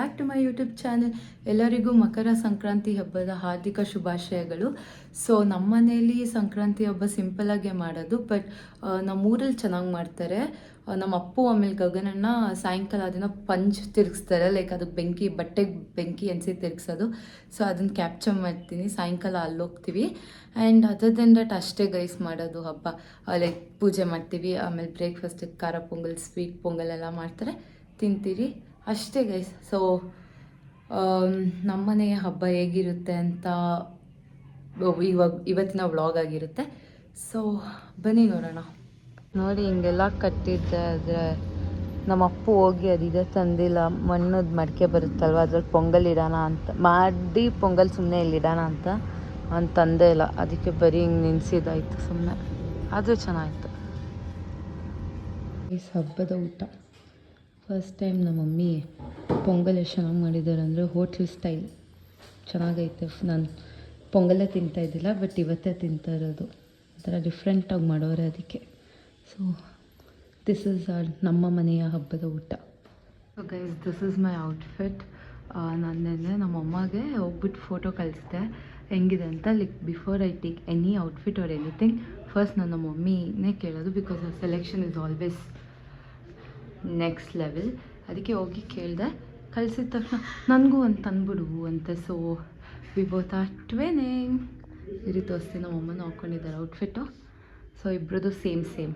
Back to my YouTube channel ಎಲ್ಲರಿಗೂ ಮಕರ ಸಂಕ್ರಾಂತಿ ಹಬ್ಬದ ಹಾರ್ದಿಕ ಶುಭಾಶಯಗಳು. ಸೊ ನಮ್ಮ ಮನೆಯಲ್ಲಿ ಸಂಕ್ರಾಂತಿ ಹಬ್ಬ ಸಿಂಪಲಾಗೆ ಮಾಡೋದು ಬಟ್ ನಮ್ಮೂರಲ್ಲಿ ಚೆನ್ನಾಗಿ ಮಾಡ್ತಾರೆ. ನಮ್ಮ ಅಪ್ಪು ಆಮೇಲೆ ಗಗನನ್ನ ಸಾಯಂಕಾಲ ಅದನ್ನು ಪಂಚ್ ತಿರುಗಿಸ್ತಾರೆ. ಲೈಕ್ ಅದಕ್ಕೆ ಬೆಂಕಿ ಬಟ್ಟೆಗೆ ಬೆಂಕಿ ಎನ್ಸಿ ತಿರುಗಿಸೋದು. ಸೊ ಅದನ್ನು ಕ್ಯಾಪ್ಚರ್ ಮಾಡ್ತೀನಿ. ಸಾಯಂಕಾಲ ಅಲ್ಲಿ ಹೋಗ್ತೀವಿ ಆ್ಯಂಡ್ ಅದರ್ ಅಷ್ಟೇ ಗೈಸ್ ಮಾಡೋದು ಹಬ್ಬ. ಲೈಕ್ ಪೂಜೆ ಮಾಡ್ತೀವಿ. ಆಮೇಲೆ ಬ್ರೇಕ್ಫಾಸ್ಟಿಗೆ ಖಾರ ಪೊಂಗಲ್ ಸ್ವೀಟ್ ಪೊಂಗಲ್ ಎಲ್ಲ ಮಾಡ್ತಾರೆ. ತಿಂತೀರಿ. ಅಷ್ಟೇ ಗೈಸ್ ಸೊ ನಮ್ಮನೆಯ ಹಬ್ಬ ಹೇಗಿರುತ್ತೆ ಅಂತ ಇವಾಗ ಇವತ್ತಿನ ವ್ಲಾಗ್ ಆಗಿರುತ್ತೆ. ಸೊ ಬನ್ನಿ ನೋಡೋಣ. ನೋಡಿ ಹಿಂಗೆಲ್ಲ ಕಟ್ಟಿದ್ದೆ ಆದರೆ ನಮ್ಮ ಅಪ್ಪ ಹೋಗಿ ಅದಿದೆ ತಂದಿಲ್ಲ. ಮಣ್ಣದ ಮಡಿಕೆ ಬರುತ್ತಲ್ವ? ಅದ್ರಲ್ಲಿ ಪೊಂಗಲ್ ಇಡೋಣ ಅಂತ. ಮಾಡಿ ಪೊಂಗಲ್ ಸುಮ್ಮನೆ ಇಲ್ಲಿ ಇಡೋಣ ಅಂತ. ಅವ್ನು ತಂದೆ ಇಲ್ಲ. ಅದಕ್ಕೆ ಬರೀ ಹಿಂಗೆ ನಿನ್ಸಿದ್ದಾಯ್ತು ಸುಮ್ಮನೆ ಅದು ಚೆನ್ನಾಗಿತ್ತು. ಈ ಹಬ್ಬದ ಊಟ. ಫಸ್ಟ್ ಟೈಮ್ ನಮ್ಮ ಮಮ್ಮಿ ಪೊಂಗಲ್ ಎಷ್ಟು ಚೆನ್ನಾಗಿ ಮಾಡಿದ್ದಾರೆ ಅಂದರೆ ಹೋಟ್ಲ್ ಸ್ಟೈಲ್ ಚೆನ್ನಾಗೈತೆ. ನಾನು ಪೊಂಗಲೇ ತಿಂತಾ ಇದ್ದಿಲ್ಲ ಬಟ್ ಇವತ್ತೇ ತಿಂತಾ ಇರೋದು. ಒಂಥರ ಡಿಫ್ರೆಂಟಾಗಿ ಮಾಡೋರೆ ಅದಕ್ಕೆ. ಸೊ ದಿಸ್ ಇಸ್ ನಮ್ಮ ಮನೆಯ ಹಬ್ಬದ ಊಟ. So guys this is my outfit ನಾನು ನಿನ್ನೆ ನಮ್ಮ ಅಮ್ಮಗೆ ಹೋಗ್ಬಿಟ್ಟು ಫೋಟೋ ಕಳಿಸಿದೆ ಹೆಂಗಿದೆ ಅಂತ like before I take any outfit or anything first ನಾನು ಮಮ್ಮಿನೇ ಕೇಳೋದು because selection is always next level ಅದಕ್ಕೆ ಹೋಗಿ ಕೇಳಿದೆ ಕಳಿಸಿದ ತಕ್ಷಣ ನನಗೂ ಒಂದು ತಂದ್ಬಿಡು ಅಂತ so we both are twinning ಈ ರೀತಿ ತೋರಿಸ್ತೀನಿ ನಮ್ಮ ಅಮ್ಮನ ಹಾಕ್ಕೊಂಡಿದ್ದಾರೆ ಔಟ್ಫಿಟ್ಟು ಸೊ ಇಬ್ಬರದ್ದು ಸೇಮ್ ಸೇಮ್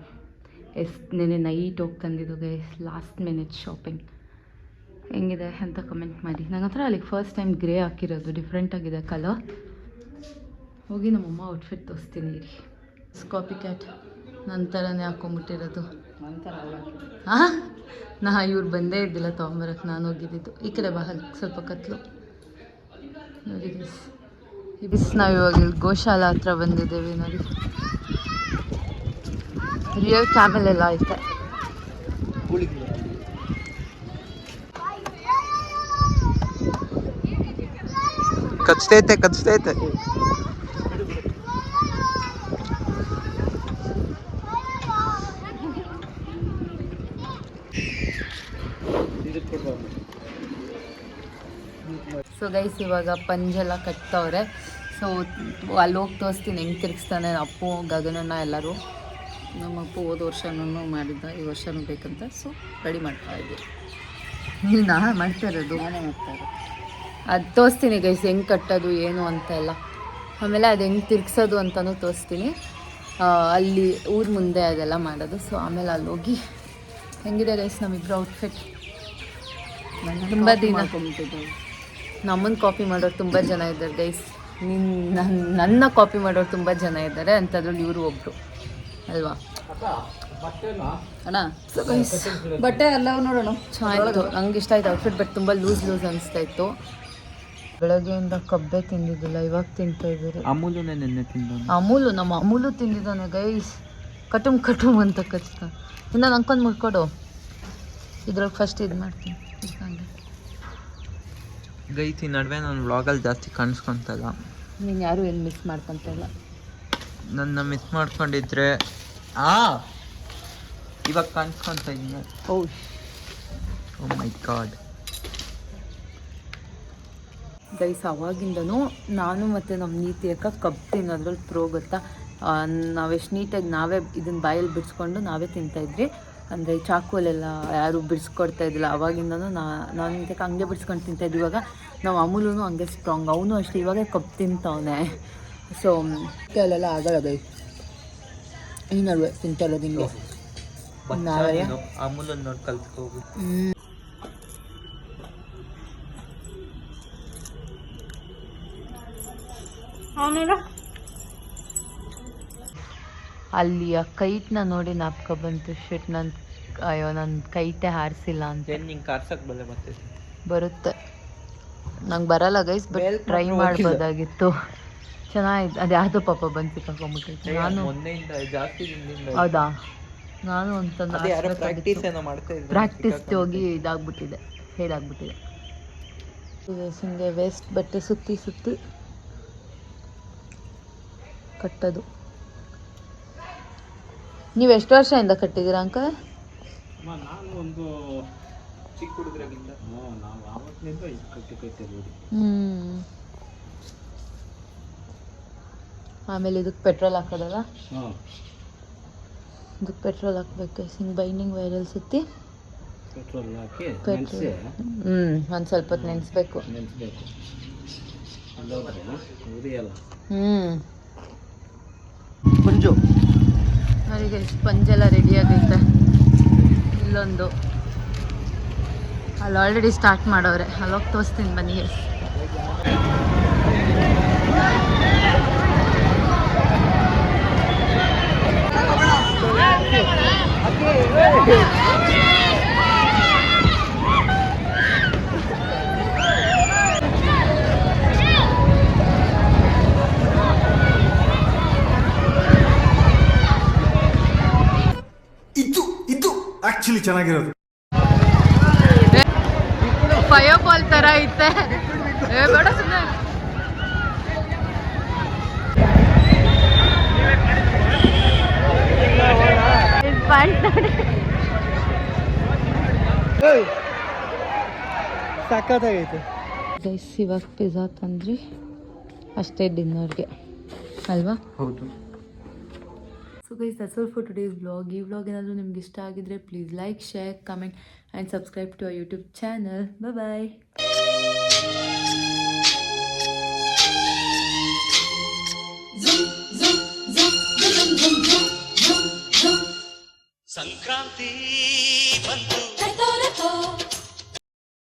ಎಸ್ ನೆನೆ ನೈಟ್ ಹೋಗಿ ತಂದಿದ್ದು ಗೈಸ್ ಲಾಸ್ಟ್ ಮಿನಿಟ್ ಶಾಪಿಂಗ್ ಹೆಂಗಿದೆ ಅಂತ ಕಮೆಂಟ್ ಮಾಡಿ. ನನ್ನ ಹತ್ರ ಅಲ್ಲಿಗೆ ಫಸ್ಟ್ ಟೈಮ್ ಗ್ರೇ ಹಾಕಿರೋದು ಡಿಫ್ರೆಂಟಾಗಿದೆ ಕಲರ್ ಹೋಗಿ ನಮ್ಮಮ್ಮ ಔಟ್ಫಿಟ್ ತೋರಿಸ್ತೀನಿ. ಇರಿ ಸ್ಕಾಪಿ ಕ್ಯಾಟ್ ನನ್ನ ಥರನೇ ಹಾಕೊಂಬಿಟ್ಟಿರೋದು ಹಾಂ ನಾ ಇವ್ರು ಬಂದೇ ಇದ್ದಿಲ್ಲ ತೊಗೊಂಬರಕ್ಕೆ ನಾನು ಹೋಗಿದ್ದಿದ್ದು. ಈ ಕಡೆ ಬಹಳ ಸ್ವಲ್ಪ ಕತ್ಲು. ನೋಡಿ ಬಿಸ್ ಬಿಸ್ ನಾವು ಇವಾಗ ಇಲ್ಲಿ ಗೋಶಾಲಾ ಹತ್ರ ಬಂದಿದ್ದೇವೆ ನೋಡಿ. ರಿಯಲ್ ಕ್ಯಾಮೆಲ್ ಎಲ್ಲ ಐತೆ. ಕಚ್ತೈತೆ ಕಚ್ತೈತೆ. ಸೊ ಗೈಸ್ ಇವಾಗ ಪಂಜೆಲ್ಲ ಕಟ್ತವ್ರೆ ಸೊ ಅಲ್ಲಿ ಹೋಗಿ ತೋರಿಸ್ತೀನಿ ಹೆಂಗೆ ತಿರುಗಿಸ್ತಾನೆ ಅಪ್ಪು ಗಗನನ್ನ ಎಲ್ಲರೂ. ನಮ್ಮ ಅಪ್ಪು ಹೋದ ವರ್ಷನೂ ಮಾಡಿದ್ದ ಈ ವರ್ಷನೂ ಬೇಕಂತ. ಸೊ ರೆಡಿ ಮಾಡ್ತಾ ಇದ್ದೀವಿ ನಾನು ಮಾಡ್ತಾ ಇರೋದು? ನಾನೇ ಮಾಡ್ತಾ ಇರೋದು. ಅದು ತೋರಿಸ್ತೀನಿ ಗೈಸ್ ಹೆಂಗೆ ಕಟ್ಟೋದು ಏನು ಅಂತ ಎಲ್ಲ. ಆಮೇಲೆ ಅದು ಹೆಂಗೆ ತಿರ್ಗ್ಸೋದು ಅಂತಲೂ ತೋರಿಸ್ತೀನಿ. ಅಲ್ಲಿ ಊರ ಮುಂದೆ ಅದೆಲ್ಲ ಮಾಡೋದು. ಸೊ ಆಮೇಲೆ ಅಲ್ಲಿ ಹೋಗಿ. ಹೆಂಗಿದೆ ಗೈಸ್ ನಮ್ಮಿಬ್ರು ಔಟ್ಫಿಟ್ ತುಂಬ ದಿನ. ನಮ್ಮನ್ನು ಕಾಪಿ ಮಾಡೋರು ತುಂಬ ಜನ ಇದ್ದಾರೆ ಗೈಸ್ ನಿನ್ನ ನನ್ನ ನನ್ನ ಕಾಪಿ ಮಾಡೋರು ತುಂಬ ಜನ ಇದ್ದಾರೆ ಅಂಥದ್ರಲ್ಲಿ ಇವರು ಒಬ್ಬರು ಅಲ್ವಾ? ಅಣ್ಣ? ಬಟ್ಟೆ ಎಲ್ಲ ನೋಡೋಣ. ಚೆನ್ನಾಗಿತ್ತು ನಂಗೆ ಇಷ್ಟ ಆಯ್ತು ಔಟ್ಫಿಟ್ ಬಟ್ ತುಂಬ ಲೂಸ್ ಲೂಸ್ ಅನಿಸ್ತಾ ಇತ್ತು. ಬೆಳಗ್ಗೆಯಿಂದ ಕಬ್ಬೆ ತಿಂದಿದ್ದಿಲ್ಲ ಇವಾಗ ತಿಂತಾ ಇದ್ದೀರಿ. ಅಮೂಲು ನೆನ್ನೆ ತಿಂದ ಅಮೂಲು ನಮ್ಮ ಅಮೂಲು ತಿಂದಿದ್ದಾನೆ ಗೈಸ್ ಕಟುಮ್ ಕಟುಮ್ ಅಂತ ಕಚ್ತ. ಇನ್ನ ನಂಗೊಂದು ಮುಡ್ಕೊಡು ಇದ್ರೊಳಗೆ ಫಸ್ಟ್ ಇದು ಮಾಡ್ತೀನಿ. ಗೈತಿ ನಡುವೆ ನಾನು ವ್ಲಾಗಲ್ಲಿ ಜಾಸ್ತಿ ಕಾಣಿಸ್ಕೊತಲ್ಲ. ನೀನು ಯಾರು ಏನು ಮಿಸ್ ಮಾಡ್ಕೊತಲ್ಲ ನನ್ನ ಮಿಸ್ ಮಾಡ್ಕೊಂಡಿದ್ರೆ ಆ! ಇವಾಗ ಕಾಣಿಸ್ಕೊತ ಇದ್ದೀನಿ oh oh my god guys ಅವಾಗಿಂದನೂ ನಾನು ಮತ್ತು ನಮ್ಮ ನೀತಿ ಅಕ್ಕ ಕಬ್ಬು ತಿನ್ನೋದ್ರಲ್ಲಿ ಪ್ರೋ ಗೊತ್ತಾ? ನಾವೆಷ್ಟು ನೀಟಾಗಿ ನಾವೇ ಇದನ್ನ ಬಾಯಲ್ಲಿ ಬಿಡಿಸ್ಕೊಂಡು ನಾವೇ ತಿಂತಾಯಿದ್ರಿ ಅಂದರೆ ಚಾಕುವಲ್ಲೆಲ್ಲ ಯಾರು ಬಿಡಿಸ್ಕೊಡ್ತಾ ಇದ್ದಿಲ್ಲ. ಅವಾಗಿಂದನೂ ನಾನು ಇದಕ್ಕೆ ಹಂಗೆ ಬಿಡಿಸ್ಕೊಂಡು ತಿಂತಾಯಿದ್ವಿ ಇವಾಗ ನಾವು ಅಮೂಲೂ ಹಂಗೆ ಸ್ಟ್ರಾಂಗ್ ಅವನು ಅಷ್ಟೇ, ಇವಾಗ ಕಪ್ ತಿಂತವನೆ. ಸೊ ಅಲ್ಲೆಲ್ಲ ಆಗಲ್ಲ ಗೈಸ್ ಈ ನಡುವೆ ತಿಂತಾ ಇರೋದು ಹಿಂಗೆ. ನೋಡಿ ಕಲ್ತ್ಕೋಗು ಹ್ಮ್. ಅಲ್ಲಿ ಆ ಕೈಟ್ನ ನೋಡಿ ನಾಪ್ಕ ಬಂತು. ಶಿಟ್ ನನ್ ಅಯ್ಯೋ ನನ್ನ ಕೈಟೆ ಹಾರಿಸಿಲ್ಲ ಅಂತ. ಏನು ನಿಂಗೆ ಕಾರ್ಸಕ್ಕೆ ಬಲೆ ಮತ್ತೆ? ಬರುತ್ತೆ. ನಂಗೆ ಬರಲ್ಲ ಗೈಸ್ ಬಟ್ ಟ್ರೈ ಮಾಡ್ಬೋದಾಗಿತ್ತು. ಚೆನ್ನಾಗಿತ್ತು. ಅದು ಯಾವುದು ಪಾಪ ಬಂದು ಸಿಕ್ಕಾಕೊಂಬಿಟ್ಟಿತ್ತು ನಾನು ಜಾಸ್ತಿ ಹೌದಾ? ನಾನು ಮಾಡ್ತಾ ಪ್ರಾಕ್ಟೀಸ್ ಹೋಗಿ ಇದಾಗ್ಬಿಟ್ಟಿದೆ. ಹೇಳಾಗ್ಬಿಟ್ಟಿದೆ ಹಿಂಗೆ ವೇಸ್ಟ್ ಬಟ್ಟೆ ಸುತ್ತಿ ಸುತ್ತಿ ಕಟ್ಟೋದು. ನೀವು ಎಷ್ಟು ವರ್ಷದಿಂದ ಕಟ್ಟಿದ್ದೀರಾ ಅಂಕಲ್? ರೂಢಿ ಆಮೇಲೆ ಇದಕ್ಕೆ ಪೆಟ್ರೋಲ್ ಹಾಕೋದಲ್ಲ? ಇದಕ್ಕೆ ಪೆಟ್ರೋಲ್ ಹಾಕ್ಬೇಕು ಹಿಂಗೆ ಬೈಂಡಿಂಗ್ ವೈರಲ್ ಸುತ್ತಿ. ಪೆಟ್ರೋಲ್ ಹಾಕಿ ಹ್ಞೂ ಒಂದು ಸ್ವಲ್ಪ ಹೊತ್ತು ನೆನೆಸ್ಬೇಕು. ನೆನೆಸ್ಬೇಕು. ಉರಿಯಲ್ಲ. ಹ್ಞೂ ಅವರಿಗೆ ಸ್ಪಂಜೆಲ್ಲ ರೆಡಿ ಆಗೈತೆ ಇಲ್ಲೊಂದು. ಅಲ್ಲಿ ಆಲ್ರೆಡಿ ಸ್ಟಾರ್ಟ್ ಮಾಡವ್ರೆ. ಅಲ್ಲೋಗಿ ತೋರಿಸ್ತೀನಿ ಬನ್ನಿ ಎಸ್ ಆಕ್ಚುಲಿ ಚೆನ್ನಾಗಿರೋದು. ಫಯೋಬಾಲ್ ತರ ಐತೆ. ಏ ಬೇಡ ಸುಮ್ಮನೆ ಸಖತ್ತಾಗೈತೆ. ಗೈಸ್ ಇವಾಗ ಪಿಜ್ಜಾ ತಂದ್ರಿ. ಅಷ್ಟೇ ಡಿನ್ನರ್ಗೆ ಅಲ್ವಾ? ಹೌದು. So guys that's all for today's blog ಈ ಬ್ಲಾಗ್ ಏನಾದರೂ ನಿಮ್ಗೆ ಇಷ್ಟ ಆಗಿದ್ರೆ please like share comment and subscribe to our YouTube channel bye